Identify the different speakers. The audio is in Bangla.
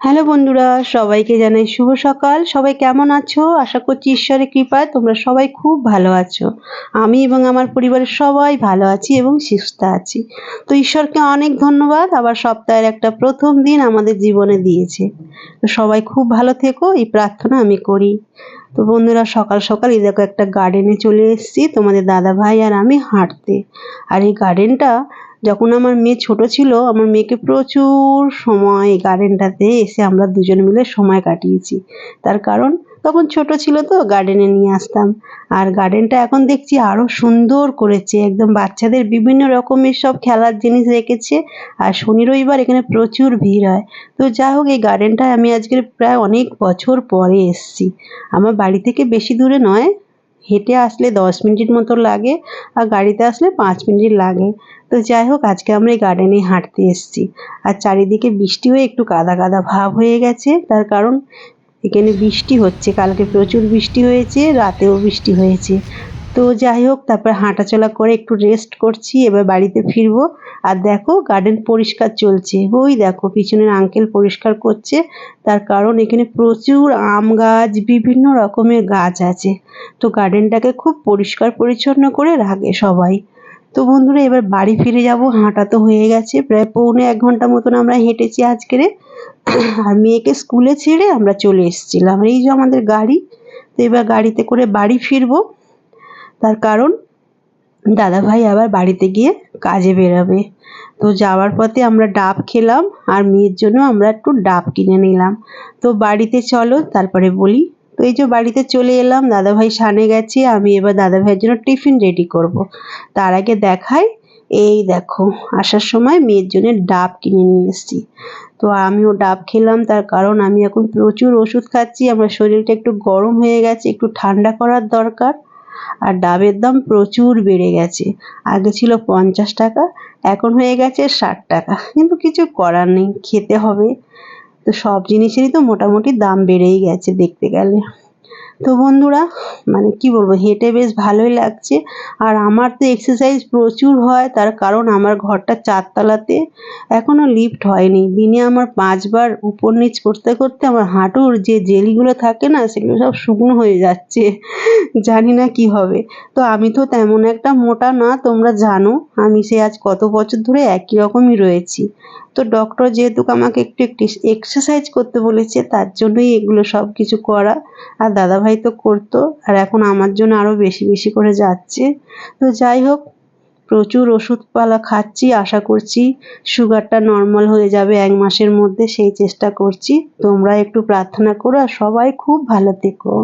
Speaker 1: হ্যালো বন্ধুরা, সবাইকে জানাই শুভ সকাল। সবাই কেমন আছো? আশা করছি ঈশ্বরের কৃপায় তোমরা সবাই খুব ভালো আছো। আমি এবং আমার পরিবারের সবাই ভালো আছি এবং সুস্থ আছি। তো ঈশ্বরকে অনেক ধন্যবাদ, আবার সপ্তাহের একটা প্রথম দিন আমাদের জীবনে দিয়েছে। তো সবাই খুব ভালো থেকো, এই প্রার্থনা আমি করি। তো বন্ধুরা, সকাল সকাল এই দেখো একটা গার্ডেনে চলে এসেছি। তোমাদের দাদা ভাই আর আমি হাঁটতে। আর এই গার্ডেনটা যখন আমার মেয়ে ছোট ছিল, আমার মেয়েকে প্রচুর সময় গার্ডেনটাতে এসে আমরা দুজন মিলে সময় কাটিয়েছি। তার কারণ তখন ছোট ছিল তো গার্ডেনে নিয়ে আসতাম। আর গার্ডেনটা এখন দেখছি আরও সুন্দর করেছে, একদম বাচ্চাদের বিভিন্ন রকমের সব খেলার জিনিস রেখেছে। আর শনি রবিবার এখানে প্রচুর ভিড় হয়। তো যা হোক, এই গার্ডেনটায় আমি আজকের প্রায় অনেক বছর পরে এসছি। আমার বাড়ি থেকে বেশি দূরে নয়, হেঁটে আসলে দশ মিনিট মতো লাগে আর গাড়িতে আসলে পাঁচ মিনিট লাগে। তো যাই হোক, আজকে আমরা এই গার্ডেনে হাঁটতে এসেছি। আর চারিদিকে বৃষ্টি হয়ে একটু কাদা কাদা ভাব হয়ে গেছে, তার কারণ এখানে বৃষ্টি হচ্ছে। কালকে প্রচুর বৃষ্টি হয়েছে, রাতেও বৃষ্টি হয়েছে। তো যাই হোক, তারপর হাঁটাচলা করে একটু রেস্ট করছি, এবার বাড়িতে ফিরবো। আর দেখো গার্ডেন পরিষ্কার চলছে। ওই দেখো, পিছনের আঙ্কেল পরিষ্কার করছে। তার কারণ এখানে প্রচুর আম গাছ, বিভিন্ন রকমের গাছ আছে। তো গার্ডেনটাকে খুব পরিষ্কার পরিচ্ছন্ন করে রাখে সবাই। তো বন্ধুরা, এবার বাড়ি ফিরে যাব। হাঁটা তো হয়ে গেছে। প্রায় পৌনে এক ঘণ্টা মতন আমরা হেঁটেছি আজকেরে। আর মেয়েকে স্কুলে ছেড়ে আমরা চলে এসেছিলাম। এই যে আমাদের গাড়ি, তো এবার গাড়িতে করে বাড়ি ফিরবো। তার কারণ দাদা ভাই আবার বাড়িতে গিয়ে কাজে বেরোবে। তো যাওয়ার পথে আমরা ডাব খেলাম আর মেয়ের জন্য আমরা একটু ডাব কিনে নিলাম। তো বাড়িতে চলো, তারপরে বলি। তো এই যে বাড়িতে চলে এলাম, দাদাভাই সানে গেছে, আমি এবার দাদাভাইয়ের জন্য টিফিন রেডি করব। তার আগে দেখাই, এই দেখো, আসার সময় মেয়ের জন্য ডাব কিনে নিয়ে এসেছি। তো আমিও ডাব খেলাম, তার কারণ আমি এখন প্রচুর ওষুধ খাচ্ছি, আমার শরীরটা একটু গরম হয়ে গেছে, একটু ঠান্ডা করার দরকার, আর ডাবের দাম প্রচুর বেড়ে গেছে। আগে ছিল পঞ্চাশ টাকা, এখন হয়ে গেছে ষাট টাকা। কিন্তু কিছু করার নেই, খেতে হবে। তো সব জিনিসেরই তো মোটামুটি দাম বেড়েই গেছে দেখতে গেলে। তো বন্ধুরা মানে কি বলব, হেঁটে বেশ ভালোই লাগছে। আর আমার তো এক্সারসাইজ প্রচুর হয়, তার কারণ আমার ঘরটা চারতলাতে এখনও লিফট হয়নি। দিনে আমার পাঁচবার উপর নিচ করতে করতে আমার হাঁটুর যে জেলিগুলো থাকে না, সেগুলো সব শুকনো হয়ে যাচ্ছে। জানি না কি হবে। তো আমি তো তেমন একটা মোটা না, তোমরা জানো, আমি সে আজ কত বছর ধরে একই রকমই রয়েছি। তো ডক্টর যেহেতু আমাকে একটু একটু এক্সারসাইজ করতে বলেছে, তার জন্যই এগুলো সব কিছু করা। আর দাদাভাই তো করতো, আর এখন আমার জন্য আরও বেশি বেশি করে যাচ্ছে। তো যাই হোক, প্রচুর ওষুধপালা খাচ্ছি, আশা করছি সুগারটা নর্মাল হয়ে যাবে এক মাসের মধ্যে, সেই চেষ্টা করছি। তোমরা একটু প্রার্থনা করো আর সবাই খুব ভালো থেকো।